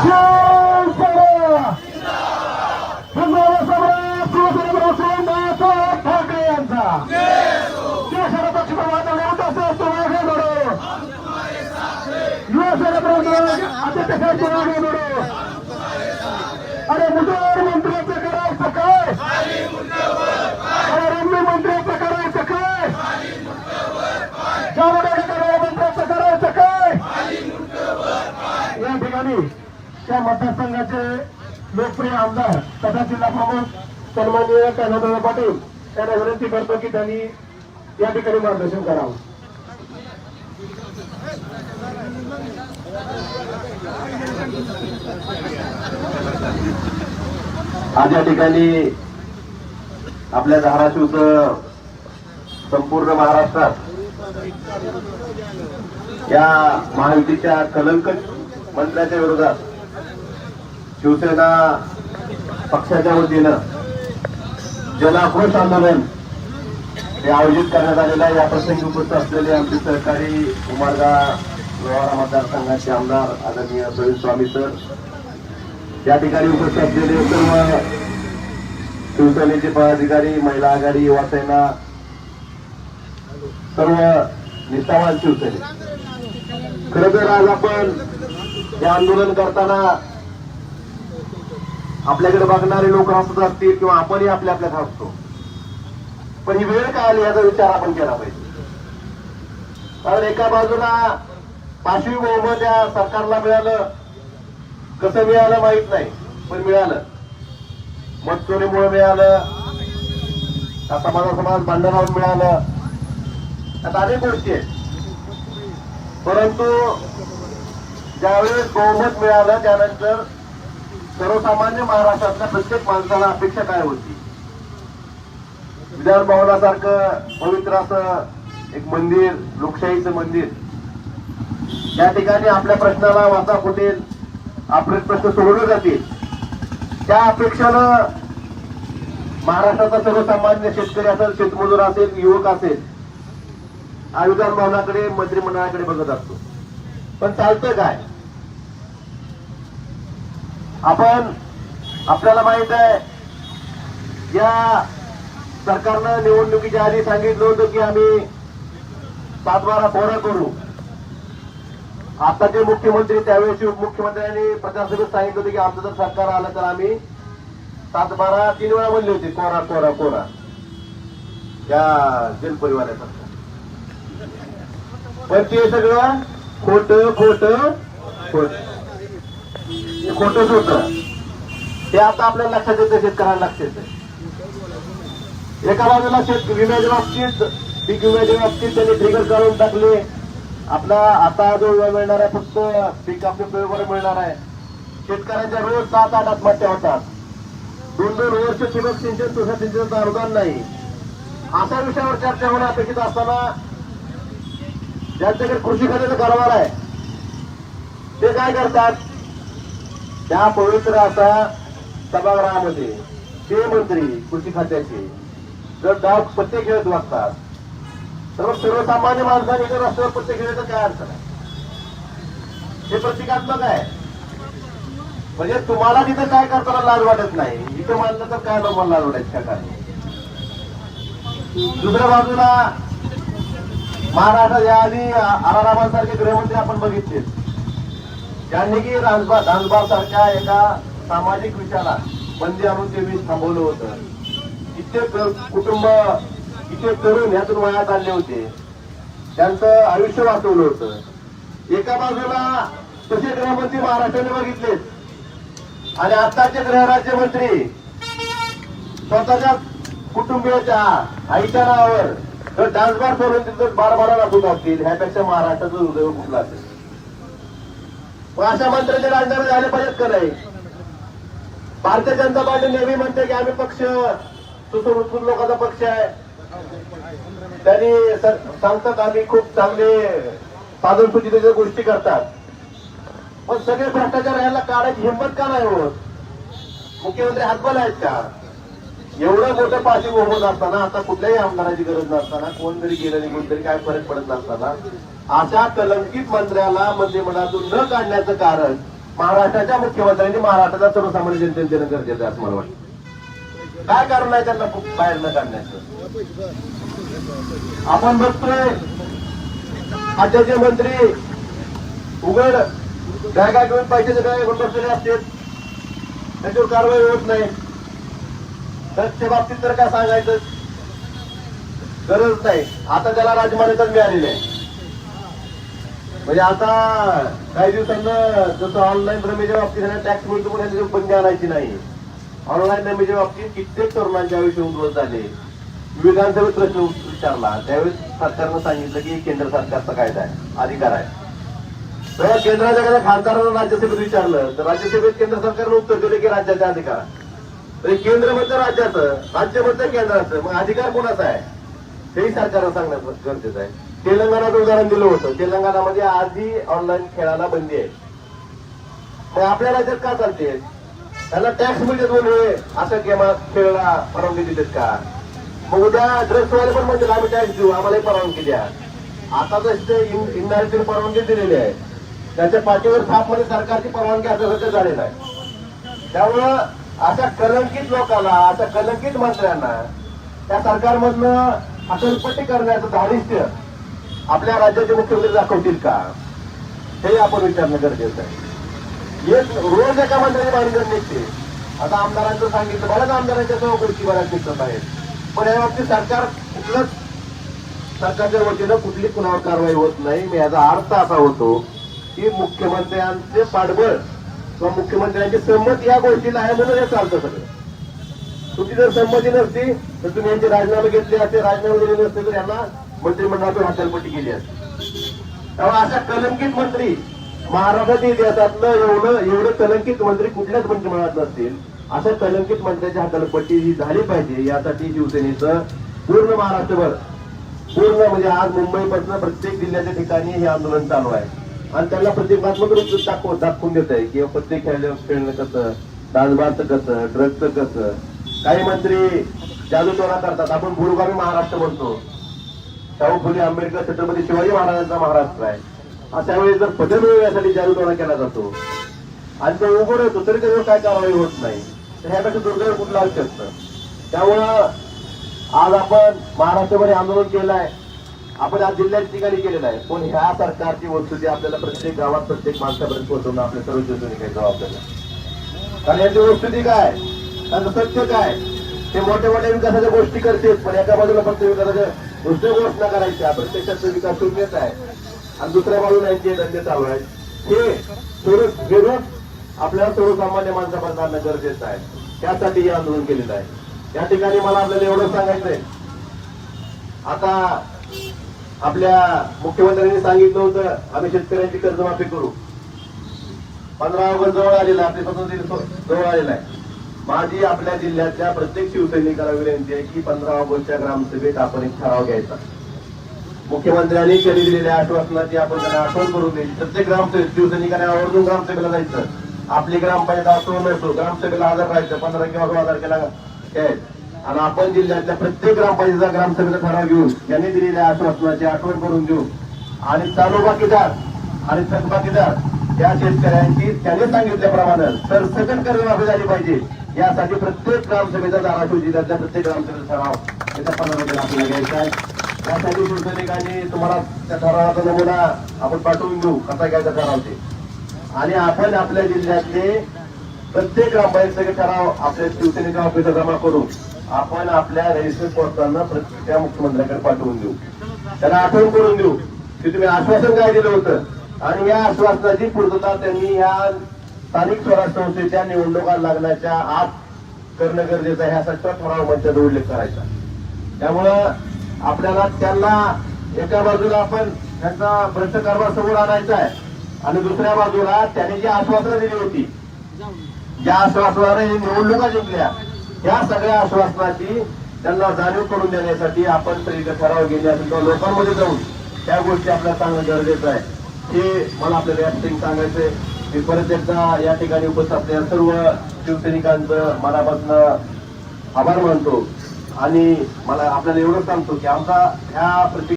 शिवसेना हिंदुत्व सम्राट शिवसेनेवर उस्मानाबाद ठाकरे यांचा शिवसेना पक्ष प्रमुख असेल तो मागे लढो युवासेना प्रमुख आदित्य ठाकरे मागे लढो अरे मुजोर मंत्र्याचं करायचं काय अरे रम्य मंत्र्याचं करायचं काय जावडेकर मंत्र्याचं करायचं काय या ठिकाणी त्या मतदारसंघाचे लोकप्रिय आमदार तथा जिल्हा प्रमुख सन्माननीय कान्हादादा पाटील त्यांना विनंती करतो की त्यांनी या ठिकाणी मार्गदर्शन करावं. आज या ठिकाणी आपल्या धाराशिवच संपूर्ण महाराष्ट्रात या महायुतीच्या कलंक मंत्र्याच्या विरोधात शिवसेना पक्षाच्या वतीनं जनाक्रोश आंदोलन हे आयोजित करण्यात आलेलं आहे. या प्रसंगी उपस्थित असलेले आमचे सहकारी उमरगा लोहारा मतदारसंघाचे आमदार आदरणीय प्रवीण स्वामी सर. या ठिकाणी उपस्थित असलेले सर्व शिवसेनेचे पदाधिकारी महिला आघाडी युवा सेना सर्व निष्ठावान शिवसेने. खरं तर आज आपण हे आंदोलन करताना आपल्याकडे बघणारे लोक हसत असतील किंवा आपणही आपल्या आपल्यात हसतो. पण ही वेळ काय आली याचा विचार आपण केला पाहिजे. कारण एका बाजूला पाचवी बहुमत या सरकारला मिळालं कसं मिळालं माहीत नाही पण मिळालं. मत चोरीमुळे मिळालं समाजा समाज भांडणावर मिळालं. आता अनेक गोष्टी आहेत. परंतु ज्यावेळेस बहुमत मिळालं त्यानंतर सर्वसामान्य महाराष्ट्रातल्या प्रत्येक माणसाला अपेक्षा काय होती? विधान भवनासारखं पवित्र असं एक मंदिर लोकशाहीचं मंदिर या ठिकाणी आपल्या प्रश्नाला वाचा फुटेल आपले प्रश्न सोडवले जातील. त्या अपेक्षानं महाराष्ट्राचा सर्वसामान्य शेतकरी असेल शेतमजूर असेल युवक असेल हा विधान भवनाकडे मंत्रिमंडळाकडे बघत असतो. पण चालतं काय? आपण आपल्याला माहीत आहे या सरकारनं निवडणुकीच्या आधी सांगितलं होतं की आम्ही सात बारा कोरा. करू आताचे मुख्यमंत्री त्यावेळेस मुख्यमंत्र्यांनी प्रचारसभेत सांगितलं होतं की आमचं जर सरकार आलं तर आम्ही सात बारा तीन वेळा म्हणले होते कोरा कोरा कोरा. त्या जलपरिवारासारखं पण ते सगळं खोट खोट खोट. खोटच होत ते आता आपल्याला लक्षात येतं शेतकऱ्यांना लक्षात एका बाजूला शेत विम्याच्या बाबतीत पीक विम्याच्या बाबतीत त्यांनी ट्रिगर काढून टाकले. आपला आता जो विमा मिळणार आहे फक्त पीक आपल्या वेळेवर मिळणार आहे. शेतकऱ्यांच्या रोज सात आठ आत्महत्या होतात. दोन दोन वर्ष ठिबक सिंचन तुषार सिंचनचं अनुदान नाही. अशा विषयावर चर्चा होणं अपेक्षित असताना ज्यांच्याकडे कृषी खात्याचा कारभार आहे ते काय करतात? त्या पवित्र असा सभागृहामध्ये ते मंत्री कृषी खात्याचे जर डाव पत्ते खेळत वागतात तर सर्वसामान्य माणसाने जर रस्त्यावर पत्ते खेळायचं काय अर्थ नाही. हे प्रतिकात्मक आहे. म्हणजे तुम्हाला तिथं काय करताना लाज वाटत नाही इथं मानलं तर काय लोकांना लाज वाटायची का काय दुसऱ्या बाजूला महाराष्ट्रात याआधी आरारामांसारखे गृहमंत्री आपण बघितले त्यांनी की राजबा राजबार सारख्या एका सामाजिक विषयाला बंदी आणून ते वीज थांबवलं होतं. इतके कुटुंब इतके तरुण ह्यातून वयात आले होते. त्यांचं आयुष्य वाचवलं होतं. एका बाजूला तसे गृहमंत्री महाराष्ट्राने बघितलेत आणि आताचे गृहराज्यमंत्री स्वतःच्या कुटुंबियाच्या आईच्या नावावर जर डान्सबार करून तिथं बार बारा लागू लागतील ह्यापेक्षा महाराष्ट्राचं हृदय कुठला असेल मग अशा मंत्र्याचे राजधानी झाले पाहिजेत का नाही भारतीय जनता पार्टी नेहमी म्हणते की आम्ही पक्ष सुसंस्कृत लोकांचा पक्ष आहे. त्यांनी सांगतात आम्ही खूप चांगले साधन सुचितेच्या गोष्टी करतात. पण सगळे भ्रष्टाचार याला काढायची हिंमत का नाही होत? मुख्यमंत्री हातबल आहेत का? एवढं मोठं पाठी होत असताना आता कुठल्याही आमदाराची गरज नसताना कोण जरी गेलं निघून तरी काय फरक पडत नसताना अशा कलंकित मंत्र्याला मंत्रिमंडळातून न काढण्याचं कारण महाराष्ट्राच्या मुख्यमंत्र्यांनी महाराष्ट्राचा सर्वसामान्य जनतेने देणं गरजेचं आहे असं मला वाटतं. काय कारण आहे त्यांना बाहेर न काढण्याचं? आपण बघतोय आजचे मंत्री उघड काय काय घेऊन पैशाचे काय घेऊन बसलेले असते त्याच्यावर कारवाई होत नाही. तर त्या बाबतीत तर काय सांगायचं? गरज नाही. आता त्याला राजमान्यताच मिळालेली आहे म्हणजे आता काही दिवसांना जसं ऑनलाईन रमेच्या बाबतीत टॅक्स मिळतो पण याची बंदी आणायची नाही. ऑनलाईन रमेच्या बाबतीत कित्येक तरुणांच्या आयुष्य उद्ध्वस्त झाले. विधानसभेत प्रश्न विचारला. त्यावेळेस सरकारनं सांगितलं की केंद्र सरकारचा कायदा आहे अधिकार आहे. तेव्हा केंद्राच्या एखाद्या खासदारानं राज्यसभेत विचारलं तर राज्यसभेत केंद्र सरकारनं उत्तर दिले की राज्याचा अधिकार. आहे. तर केंद्र म्हणतं राज्याचं राज्य म्हणतं केंद्राचं. मग अधिकार कोणाचा आहे? तेही सरकारनं सांगणं गरजेचं आहे. तेलंगणाचं उदाहरण दिलं होतं. तेलंगणामध्ये आजही ऑनलाईन खेळाला बंदी आहे. मग आपल्या राज्यात का चालते? त्याला टॅक्स मिळते दोन असं गेम खेळला परवानगी दिलीत का? मग उद्या ड्रग्सवाले पण म्हणतील आम्ही टॅक्स देऊ आम्हालाही परवानगी द्या. आता तर इंडायरेक्ट परवानगी दिलेली आहे. त्याच्या पाठीवर थापमध्ये म्हणजे सरकारची परवानगी असल्यासारखं झालेलं आहे. त्यामुळं अशा कलंकित लोकांना अशा कलंकित मंत्र्यांना त्या सरकारमधनं हटलपट्टी करण्याचं धारिष्ट्य आपल्या राज्याचे मुख्यमंत्री दाखवतील का? हे आपण विचारणं गरजेचं आहे. एक रोज एका मंत्र्याची बांधणी निघते. आता आमदारांचं सांगितलं बऱ्याच आमदारांच्या जवळ गोष्टी बऱ्याच निघत आहेत. पण या बाबतीत सरकार कुठलंच सरकारच्या वतीनं कुठली कुणावर कारवाई होत नाही. मी याचा अर्थ असा होतो की मुख्यमंत्र्यांचे पाठबळ किंवा मुख्यमंत्र्यांची संमती या गोष्टीला आहे म्हणून हे चालतं सगळं. तुमची जर संमती नसती तर तुम्ही यांचे राजीनामे घेतले असते राजीनामे दिले नसते तर यांना मंत्रिमंडळातून हकालपट्टी केली असते तेव्हा अशा कलंकित मंत्री महाराष्ट्राच्या इतिहासातलं एवढं एवढं कलंकित मंत्री कुठल्याच मंत्रिमंडळात नसतील अशा कलंकित मंत्र्याची हकालपट्टी ही झाली पाहिजे यासाठी शिवसेनेचं पूर्ण महाराष्ट्रभर पूर्ण म्हणजे आज मुंबईपासून प्रत्येक जिल्ह्याच्या ठिकाणी हे आंदोलन चालू आहे. आणि त्याला प्रतिकात्मक रूप दाखव दाखवून देत आहे की प्रत्येक खेळल्या खेळणं कसं दासबाचं कसं ड्रगचं कसं. काही मंत्री जादूटोरा करतात आपण गुरुगामी महाराष्ट्र म्हणतो. शाहू फुले आंबेडकर छत्रपती शिवाजी महाराजांचा महाराष्ट्र आहे. अशा वेळी जर पद मिळवण्यासाठी जादूटोना केला जातो आणि तो उघड होतो तरी त्याच्यावर काय कारवाई होत नाही तर ह्यापेक्षा दुर्दैव कुठलं असू शकतं त्यामुळं आज आपण महाराष्ट्रामध्ये आंदोलन केलं आहे. आपण आज जिल्ह्याच्या ठिकाणी केलेलं आहे. पण ह्या सरकारची वस्तुस्थिती आपल्याला प्रत्येक गावात प्रत्येक माणसापर्यंत पोहोचवणं आपल्या सर्व शिवसेने काही जबाबदारी कारण याची वस्तुती काय? त्यांचं सत्य काय? ते मोठ्या मोठ्या विकासाच्या गोष्टी करतील पण एका बाजूला फक्त विकासाच्या दुसऱ्या घोषणा करायच्या प्रत्यक्षात विकास शून्यच आहे. आणि दुसऱ्या बाजूला यांचे धंदे चालू आहेत. हे थोडं विरोध आपल्याला सर्वसामान्य माणसापर्यंत आणणं गरजेचं आहे. त्यासाठी हे आंदोलन केलेलं आहे. या ठिकाणी मला आपल्याला एवढं सांगायचंय. आता आपल्या मुख्यमंत्र्यांनी सांगितलं होतं आम्ही शेतकऱ्यांची कर्जमाफी करू. पंधरा ऑगस्ट जवळ आलेला आपली स्वतंत्र जवळ आलेला आहे. माझी आपल्या जिल्ह्यातल्या प्रत्येक शिवसैनिकाला विनंती आहे की पंधरा ऑगस्टच्या ग्रामसभेत आपण एक ठराव घ्यायचा. मुख्यमंत्र्यांनी केली दिलेल्या आश्वासनाची आपण त्यांना आठवण करून द्यायची प्रत्येक ग्रामसभेत शिवसैनिकाने आवर्जून ग्रामसभेला जायचं. आपली ग्रामपंचायत असो नसो ग्रामसभेला हजर राहायचं. पंधरा किंवा सोळा तारखेला यायचं. आणि आपण जिल्ह्यातल्या प्रत्येक ग्रामपंचायतीचा ग्रामसभेचा ठराव घेऊन यांनी दिलेल्या आश्वासनाची आठवण करून देऊ. आणि चालू बाकीदार आणि थकबाकीदार या शेतकऱ्यांची त्याने सांगितल्याप्रमाणे सरसकट कर्जमाफी झाली पाहिजे. यासाठी प्रत्येक ग्रामसभेचा धाराशिव जिल्ह्यातल्या प्रत्येक ग्रामसभेचा ठराव त्याच्या पंधरा आपल्याला घ्यायचा आहे. त्यासाठी शिवसैनिकांनी तुम्हाला त्या ठरावाचा नमुना आपण पाठवून घेऊ कसा घ्यायचा ठराव ते. आणि आपण आपल्या जिल्ह्यातले प्रत्येक ग्रामपंचायत ठराव आपल्या शिवसेनेच्या ऑफिसला जमा करून आपण आपल्या रजिस्टर पोस्टांना त्या मुख्यमंत्र्याकडे पाठवून देऊ. त्यांना आठवण करून देऊ की तुम्ही आश्वासन काय दिलं होतं? आणि या आश्वासनाची पूर्तता त्यांनी या स्थानिक स्वराज्य संस्थेच्या निवडणुका लागण्याच्या आत करणं गरजेचं आहे असा तो ठराव मंचाचा उल्लेख करायचा. त्यामुळं आपल्याला त्यांना एका बाजूला आपण त्यांचा भ्रष्ट कारभार समोर आणायचा आहे आणि दुसऱ्या बाजूला त्यांनी जी आश्वासनं दिली होती ज्या आश्वासनाने निवडणुका जिंकल्या या सगळ्या आश्वासनाची त्यांना जाणीव करून देण्यासाठी आपण तरी ठराव घेण्यासाठी किंवा लोकांमध्ये जाऊन त्या गोष्टी आपल्याला सांगणं गरजेचं आहे. हे मला आपल्याला या ठिकाणी सांगायचंय. मी परत एकदा या ठिकाणी उपस्थित असलेल्या सर्व शिवसैनिकांचं मनापासून आभार मानतो आणि मला आपल्याला एवढं सांगतो की आमचा ह्या प्रति